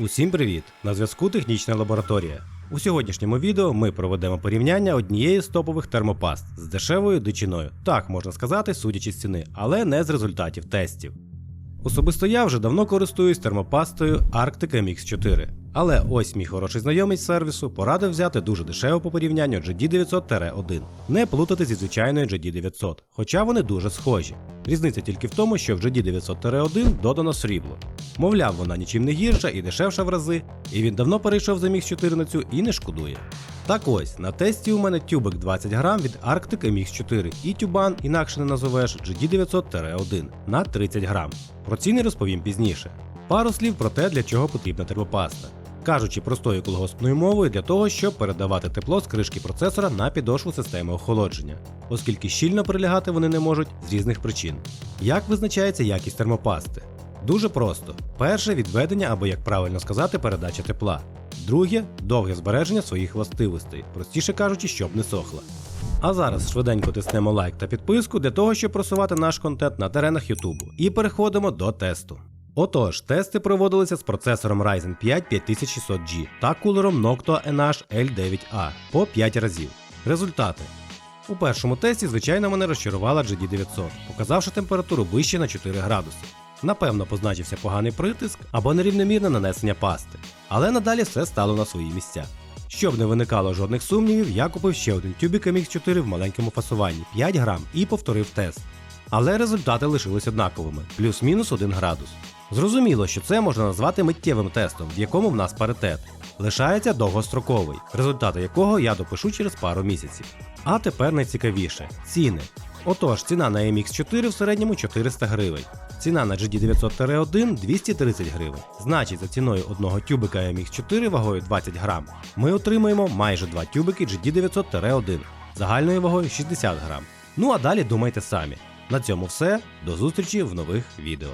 Усім привіт! На зв'язку технічна лабораторія. У сьогоднішньому відео ми проведемо порівняння однієї з топових термопаст з дешевою дичиною. Так можна сказати, судячи з ціни, але не з результатів тестів. Особисто я вже давно користуюсь термопастою Arctic MX4. Але ось мій хороший знайомий з сервісу порадив взяти дуже дешево по порівнянню GD900-1. Не плутати зі звичайною GD900, хоча вони дуже схожі. Різниця тільки в тому, що в GD900-1 додано срібло. Мовляв, вона нічим не гірша і дешевша в рази, і він давно перейшов за мікс 4 на цю і не шкодує. Так ось, на тесті у мене тюбик 20 грам від Arctic MX4 і тюбан, інакше не назовеш GD900-1 на 30 грам. Про ціни розповім пізніше. Пару слів про те, для чого потрібна термопаста. Кажучи простою колгоспною мовою для того, щоб передавати тепло з кришки процесора на підошву системи охолодження, оскільки щільно прилягати вони не можуть з різних причин. Як визначається якість термопасти? Дуже просто: перше відведення або, як правильно сказати, передача тепла. Друге довге збереження своїх властивостей, простіше кажучи, щоб не сохла. А зараз швиденько тиснемо лайк та підписку для того, щоб просувати наш контент на теренах Ютубу. І переходимо до тесту. Отож, тести проводилися з процесором Ryzen 5 5600G та кулером Noctua NH L9A по 5 разів. Результати. У першому тесті, звичайно, мене розчарувала GD900, показавши температуру вище на 4 градуси. Напевно, позначився поганий притиск або нерівномірне нанесення пасти. Але надалі все стало на свої місця. Щоб не виникало жодних сумнівів, я купив ще один тюбік MX4 в маленькому фасуванні 5 грам і повторив тест. Але результати лишились однаковими плюс-мінус 1 градус. Зрозуміло, що це можна назвати миттєвим тестом, в якому в нас паритет. Лишається довгостроковий, результати якого я допишу через пару місяців. А тепер найцікавіше ціни. Отож, ціна на MX4 в середньому 400 гривень. Ціна на GD900-1 230 гривень. Значить, за ціною одного тюбика MX4 вагою 20 грам ми отримаємо майже два тюбики GD900-1 загальною вагою 60 грам. Ну а далі думайте самі. На цьому все. До зустрічі в нових відео.